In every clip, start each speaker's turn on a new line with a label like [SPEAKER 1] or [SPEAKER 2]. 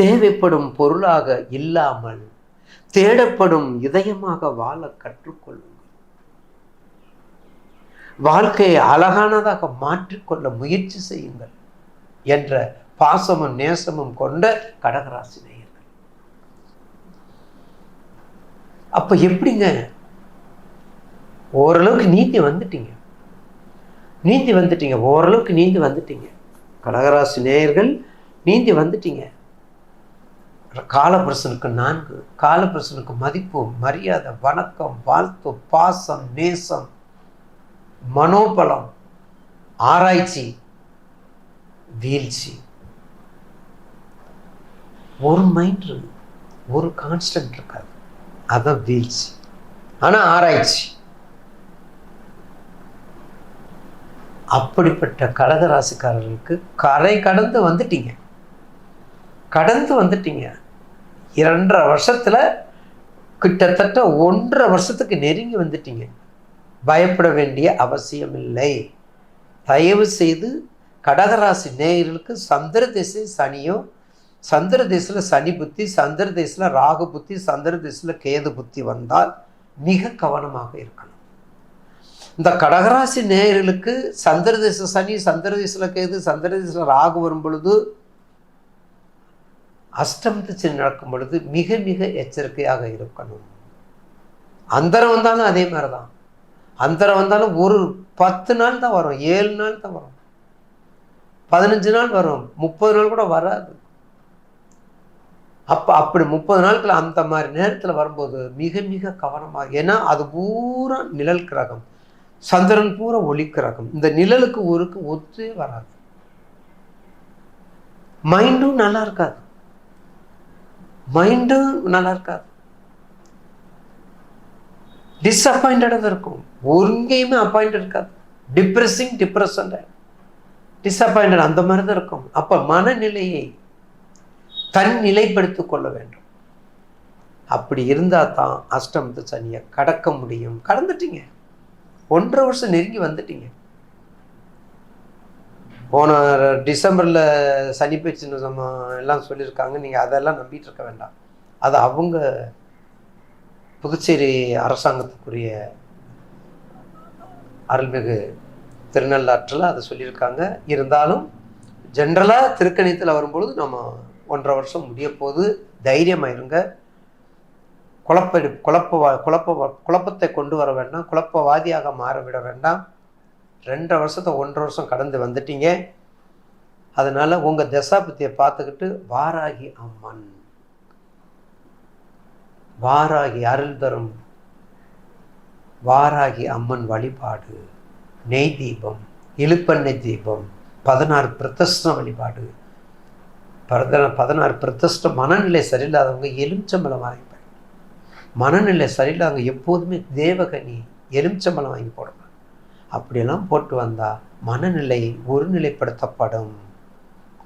[SPEAKER 1] தேவைப்படும் பொருளாக இல்லாமல் தேடப்படும் இதயமாக வாழ கற்றுக்கொள்ளுங்கள். வாழ்க்கையை அழகானதாக மாற்றிக்கொள்ள முயற்சி செய்யுங்கள் என்ற பாசமும் நேசமும் கொண்ட கடகராசி நேயர்கள். அப்ப எப்படிங்க? ஓரளவுக்கு நீந்தி வந்துட்டீங்க. நீந்தி வந்துட்டீங்க ஓரளவுக்கு நீந்தி வந்துட்டீங்க. கடகராசி நேயர்கள் நீந்தி வந்துட்டீங்க. காலபுருஷனுக்கு நான்கு காலபுருஷனுக்கு மதிப்பு மரியாதை வணக்கம் வாழ்த்து பாசம் நேசம் மனோபலம் ஆராய்ச்சி வீழ்ச்சி. ஒரு மைண்ட் ஒரு கான்ஸ்டன்ட் இருக்காது. அதான் வீழ்ச்சி. ஆனால் ஆராய்ச்சி. அப்படிப்பட்ட கடகராசிக்காரர்களுக்கு கரை கடந்து வந்துட்டீங்க. கடந்து வந்துட்டீங்க. இரண்டரை வருஷத்தில் கிட்டத்தட்ட ஒன்றரை வருஷத்துக்கு நெருங்கி வந்துட்டீங்க. பயப்பட வேண்டிய அவசியம் இல்லை தயவு செய்து கடகராசி நேயர்களுக்கு சந்திர திசை சனியோ சந்திர திசையில் சனி புத்தி சந்திர திசையில் ராகு புத்தி சந்திர திசையில் கேது புத்தி வந்தால் மிக கவனமாக இருக்கணும். இந்த கடகராசி நேயர்களுக்கு சந்திர திசை சனி சந்திர திசையில் கேது சந்திர திசையில் ராகு வரும் பொழுது அஷ்டமத்து சனி நடக்கும் பொழுது மிக மிக எச்சரிக்கையாக இருக்கணும். அந்தரம் வந்தாலும் அதே மாதிரி தான் அந்தரம் வந்தாலும் ஒரு பத்து நாள் தான் வரும். ஏழு நாள் தான் வரும். பதினஞ்சு நாள் வரும். முப்பது நாள் கூட வராது. அப்போ அப்படி முப்பது நாட்கள் அந்த மாதிரி நேரத்தில் வரும்போது மிக மிக கவனமாக ஏன்னா அது பூரா நிழல் கிரகம். சந்திரன் பூரா ஒளி கிரகம். இந்த நிழலுக்கு ஊருக்கு ஒத்தே வராது. மைண்டும் நல்லா இருக்காது. மைண்டும் நல்லா இருக்காது. டிஸ்அப்பாயிண்டடாக இருக்கும். ஒருங்கேயுமே அப்பாயிண்ட் இருக்காது. டிப்ரெஸிங் டிப்ரெஷன் டிஸ்அப்பாயிண்டட் அந்த மாதிரி தான் இருக்கும். அப்போ மனநிலையை தன் நிலைப்படுத்திக் கொள்ள வேண்டும். அப்படி இருந்தால் தான் அஷ்டமத்து சனியை கடக்க முடியும். கடந்துட்டீங்க. ஒன்றரை வருஷம் நெருங்கி வந்துட்டீங்க. போன டிசம்பரில் சனிப்பயிற்சின்னு நம்ம எல்லாம் சொல்லியிருக்காங்க. நீங்கள் அதெல்லாம் நம்பிட்டு இருக்க வேண்டாம். அது அவங்க புதுச்சேரி அரசாங்கத்துக்குரிய அருள்மிகு திருநள்ளாற்றில் அதை சொல்லியிருக்காங்க. இருந்தாலும் ஜென்ரலாக திருக்கணித்தில் வரும்பொழுது நம்ம ஒன்றரை வருஷம் முடிய போது தைரியமாக இருங்க. குழப்ப குழப்ப குழப்ப குழப்பத்தை கொண்டு வர வேண்டாம். குழப்பவாதியாக மாற விட வேண்டாம். ரெண்டரை வருஷத்தை ஒன்றரை வருஷம் கடந்து வந்துட்டீங்க. அதனால் உங்கள் தசாபத்தியை பார்த்துக்கிட்டு வாராகி அம்மன். வாராகி அருள் தரும் வாராகி அம்மன் வழிபாடு. நெய் தீபம் இழுப்பெண்ணெய் தீபம் பதினாறு பிரதஷ்ட வழிபாடு. பரத பதினாறு பிரதஷ்ட மனநிலை சரியில்லாதவங்க எலுமிச்சம்பழம் வாங்கி மனநிலை சரியில்லாதவங்க எப்போதுமே தேவகனி எலுமிச்சம்பழம் வாங்கி போடும் அப்படியெல்லாம் போட்டு வந்தால் மனநிலை ஒருநிலைப்படுத்தப்படும்.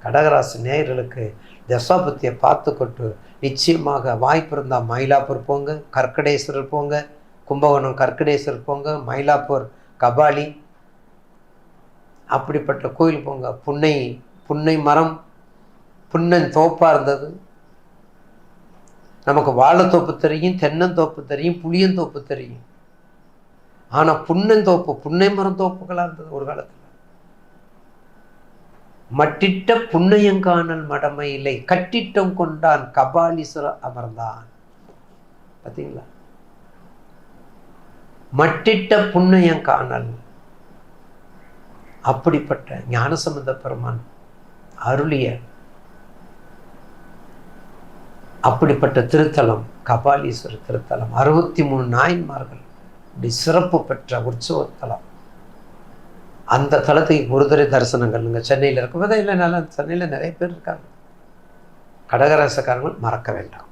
[SPEAKER 1] கடகராசி நேயர்களுக்கு தசாபத்தியை பார்த்துக்கொண்டு நிச்சயமாக வாய்ப்பு இருந்தால் மயிலாப்பூர் போங்க கற்கடேஸ்வரர் போங்க கும்பகோணம் கற்கடேஸ்வரர் போங்க மயிலாப்பூர் கபாலி அப்படிப்பட்ட கோயில் போங்க. புன்னை புன்னை மரம் புன்னன் தோப்பாக இருந்தது. நமக்கு வாழைத்தோப்பு தெரியும் தென்னந்தோப்பு தெரியும் புளியந்தோப்பு தெரியும். ஆனால் புன்னந்தோப்பு புன்னை மரம் தோப்புகளாக இருந்தது ஒரு காலத்தில். மட்டிட்ட புன்னையங்கானல் மடமை இல்லை கட்டிட்டம் கொண்டான் கபாலீஸ்வர அமர்ந்தான். பார்த்தீங்களா மட்டிட்ட புன்னையங்கானல். அப்படிப்பட்ட ஞானசம்பந்த பெருமான் அருளிய அப்படிப்பட்ட திருத்தலம் கபாலீஸ்வரர் திருத்தலம். அறுபத்தி மூணு நாயன்மார்கள் இப்படி சிறப்பு பெற்ற உற்சவத்தலம் அந்த தலத்துக்கு ஒரு தரிசனங்கள்ங்க சென்னையில் இருக்கும் போதே இல்லை நல்லா சென்னையில் நிறைய பேர் இருக்காங்க. கடகராசக்காரங்கள் மறக்க வேண்டாம்.